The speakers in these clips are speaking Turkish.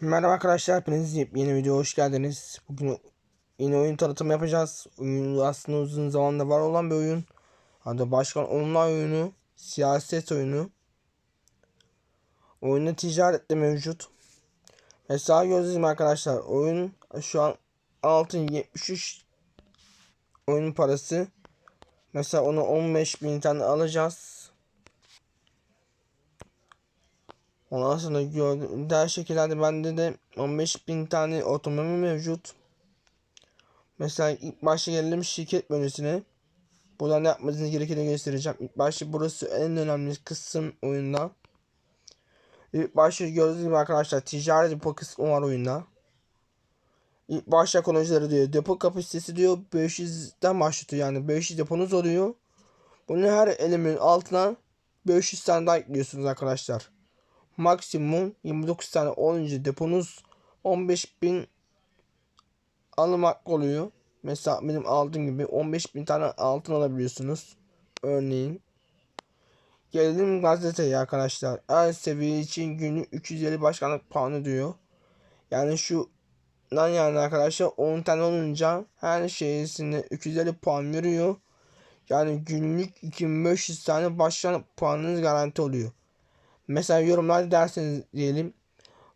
Merhaba arkadaşlar, hepiniz yeni video hoş geldiniz. Bugün yeni oyun tanıtımı yapacağız. Oyun aslında uzun zamandır var olan bir oyun. Adı Başkan Online oyunu, siyaset oyunu. Oyunda ticaret de mevcut. Mesela gibi arkadaşlar, oyun şu an altın 73 oyun parası. Mesela onu 15 bin tane alacağız. Ondan sonra gördüğüm diğer şekillerde bende de 15 bin tane otomobil mevcut. Mesela ilk başta gelelim şirket menüsüne. Buradan ne yapmanız gerektiğini göstereceğim. İlk başta burası en önemli kısım oyunda. İlk başta gördüğünüz gibi arkadaşlar ticaret depo kısmı var oyunda. İlk başta kullanıcıları diyor. Depo kapasitesi diyor 500'den başlatıyor yani 500 deponuz oluyor. Bunu her elemanın altına 500 tane daha ekliyorsunuz arkadaşlar maksimum 29 tane olunca deponuz 15.000 alım hakkı oluyor. Mesela benim aldığım gibi 15.000 tane altın alabiliyorsunuz. Örneğin. Gelelim gazeteye arkadaşlar. Her seviye için günlük 350 başkanlık puanı diyor. Yani şu lan yani arkadaşlar 10 tane olunca her şeysine 250 puan veriyor. Yani günlük 2500 tane başkanlık puanınız garanti oluyor. Mesela yorumlar derseniz diyelim.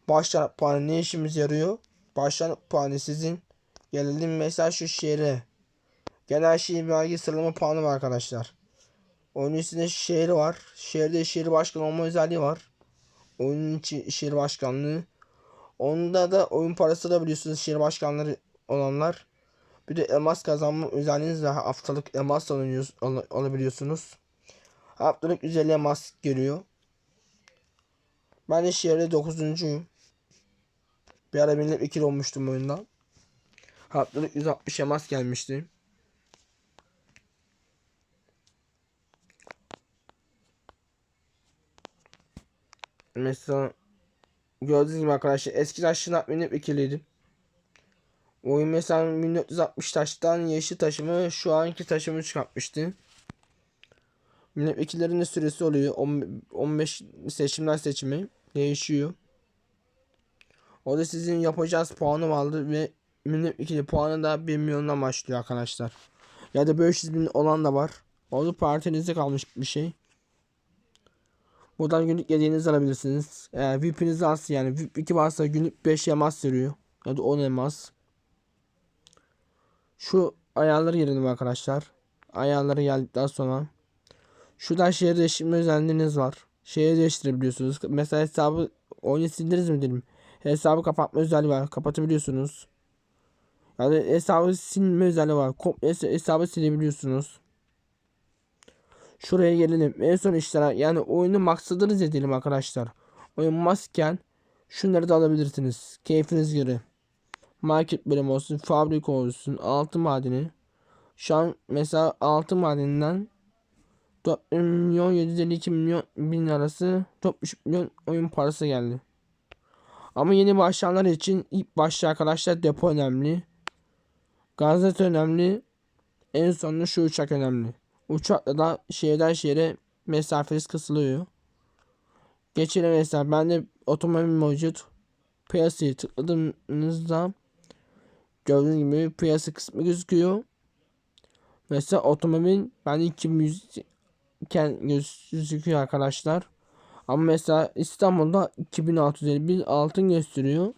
Başlar puanı ne işimiz yarıyor? Başlar puanı sizin. Gelelim mesela şu şehre. Genel şehir vergi sıralama puanı var arkadaşlar. Oyunun içinde şehri var. Şehirde şehir başkanı olma özelliği var. Oyunun içi şehir başkanlığı. Onda da oyun parası da biliyorsunuz şehir başkanları olanlar. Bir de elmas kazanma özelliğiniz var. Haftalık elmas alabiliyorsunuz. Haftalık 150 elmas geliyor. Ben iş yerde 9.'uyum. Bir ara millet ikili olmuştum oyunda. Haftalık 160 emas gelmişti. Mesela gördüğünüz gibi arkadaşlar eski taşın millet ikiliydim. Oyun mesela 1460 taştan yeşil taşımı şu anki taşımı çıkartmıştı. Milletvekillerinin süresi oluyor. 15 seçimler seçimi değişiyor. O da sizin yapacağınız puanı aldı ve milletvekili puanı da 1 milyondan başlıyor arkadaşlar. Ya da 500 bin olan da var. O da partinizde kalmış bir şey. Buradan günlük yediğinizi alabilirsiniz. Eğer VIP'iniz varsa yani VIP 2 varsa günlük 5 emas veriyor. Ya da 10 emas. Şu ayarları girelim arkadaşlar. Ayarları geldikten sonra Şuradan şehir değiştirme özelliğiniz var. Şehir değiştirebiliyorsunuz. Mesela hesabı oyunu sildiniz mi dedim. Hesabı kapatma özelliği var. Kapatabiliyorsunuz. Yani hesabı silme özelliği var. Komple hesabı silebiliyorsunuz. Şuraya gelelim. En son işlere yani oyunu maksadınız edelim arkadaşlar. Oyun masken şunları da alabilirsiniz. Keyfiniz göre. Market bölüm olsun, fabrika olsun, altın madeni. Şu an mesela altın madeninden 4 milyon 752 milyon bin arası 4,5 milyon oyun parası geldi. Ama yeni başlayanlar için ilk başta arkadaşlar depo önemli. Gazete önemli. En sonunda şu uçak önemli. Uçakla da şehirden şehre mesafeniz kısılıyor. Geçelim mesela bende otomobil mevcut. Piyasayı tıkladığınızda gördüğünüz gibi piyasa kısmı gözüküyor. Mesela otomobil ben 2100 iken gözüküyor arkadaşlar. Ama mesela İstanbul'da 2651 altın gösteriyor.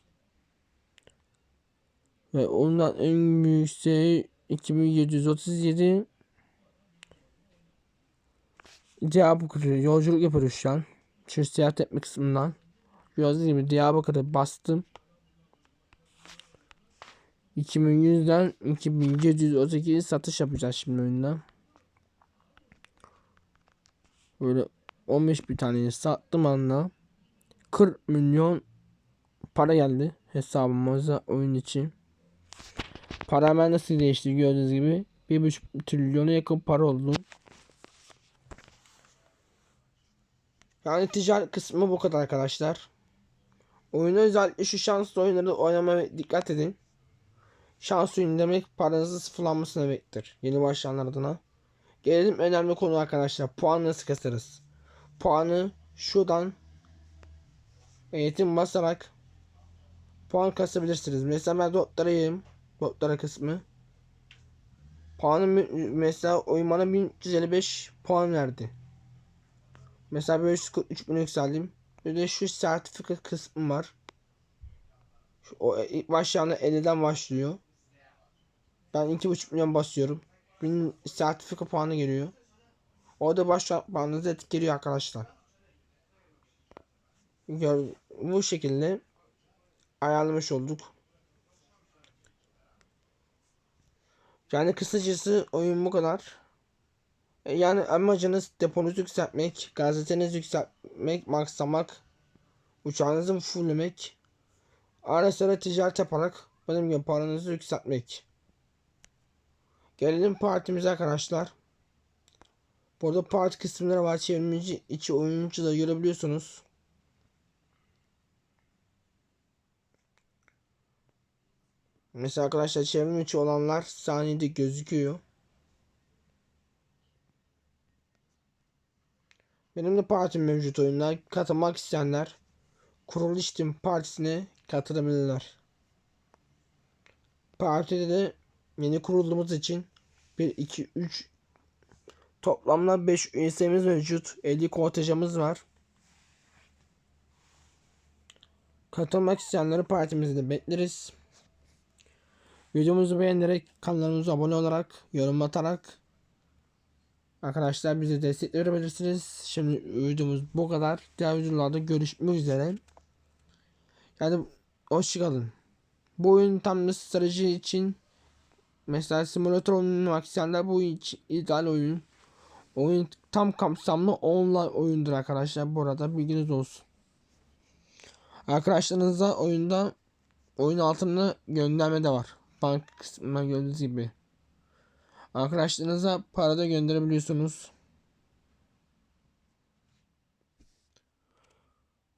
Ve ondan en şey 2737 Diyarbakır'a yolculuk yapıyoruz şu an. Şu seyahat etme kısmından. Gördüğünüz gibi Diyarbakır'a bastım. 2100'den 2738 satış yapacağız şimdi oyunda. Böyle 15 bir taneyi sattım anda 40 milyon para geldi hesabımıza oyun için. Para hemen nasıl değişti gördüğünüz gibi 1,5 trilyona yakın para oldu. Yani ticaret kısmı bu kadar arkadaşlar. Oyuna özellikle şu şanslı oyunları oynamaya dikkat edin. Şans oyunu demek paranızın sıfırlanması demektir. Yeni başlayanlar adına. Gelelim önemli konu arkadaşlar. Puan nasıl kasarız? Puanı şuradan eğitim basarak puan kasabilirsiniz. Mesela ben dotlarayım. Dotlara kısmı. Puanım mesela oyun bana 1355 puan verdi. Mesela 543 bin yükseldim. Bir de şu sertifika kısmı var. Şu, o ilk başlarda 50'den başlıyor. Ben 2,5 milyon basıyorum. 1000 sertifika puanı geliyor. Orada başla puanınızı etkiliyor arkadaşlar. Gör, bu şekilde ayarlamış olduk. Yani kısacası oyun bu kadar. E, Yani amacınız deponuzu yükseltmek, gazetenizi yükseltmek, maksamak, uçağınızı fulllemek, ara sıra ticaret yaparak benim gibi paranızı yükseltmek. Gelelim partimize arkadaşlar. Burada parti kısımları var. Çevrimici içi oyuncu da görebiliyorsunuz. Mesela arkadaşlar çevrim içi olanlar sahnede gözüküyor. Benim de partim mevcut oyunda. Katılmak isteyenler Kuruluş Tim Partisi'ne katılabilirler. Partide de yeni kurulduğumuz için 1, 2, 3 toplamda 5 üyesimiz mevcut. 50 kortejamız var. Katılmak isteyenleri partimizde bekleriz. Videomuzu beğenerek kanalımıza abone olarak yorum atarak arkadaşlar bize destek verebilirsiniz. Şimdi videomuz bu kadar. Diğer videolarda görüşmek üzere. Yani hoşçakalın. Bu oyun tam da strateji için mesela simülatör oynamak isteyenler bu için ideal oyun. Oyun tam kapsamlı online oyundur arkadaşlar. Burada bilginiz olsun. Arkadaşlarınıza oyunda oyun altında gönderme de var. Bank kısmına gördüğünüz gibi. Arkadaşlarınıza para da gönderebiliyorsunuz.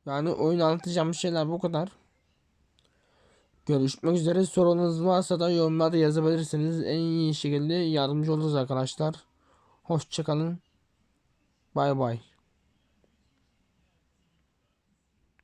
Yani oyun anlatacağım şeyler bu kadar. Görüşmek üzere. Sorunuz varsa da yorumlarda yazabilirsiniz. En iyi şekilde yardımcı oluruz arkadaşlar. Hoşçakalın. Bay bay.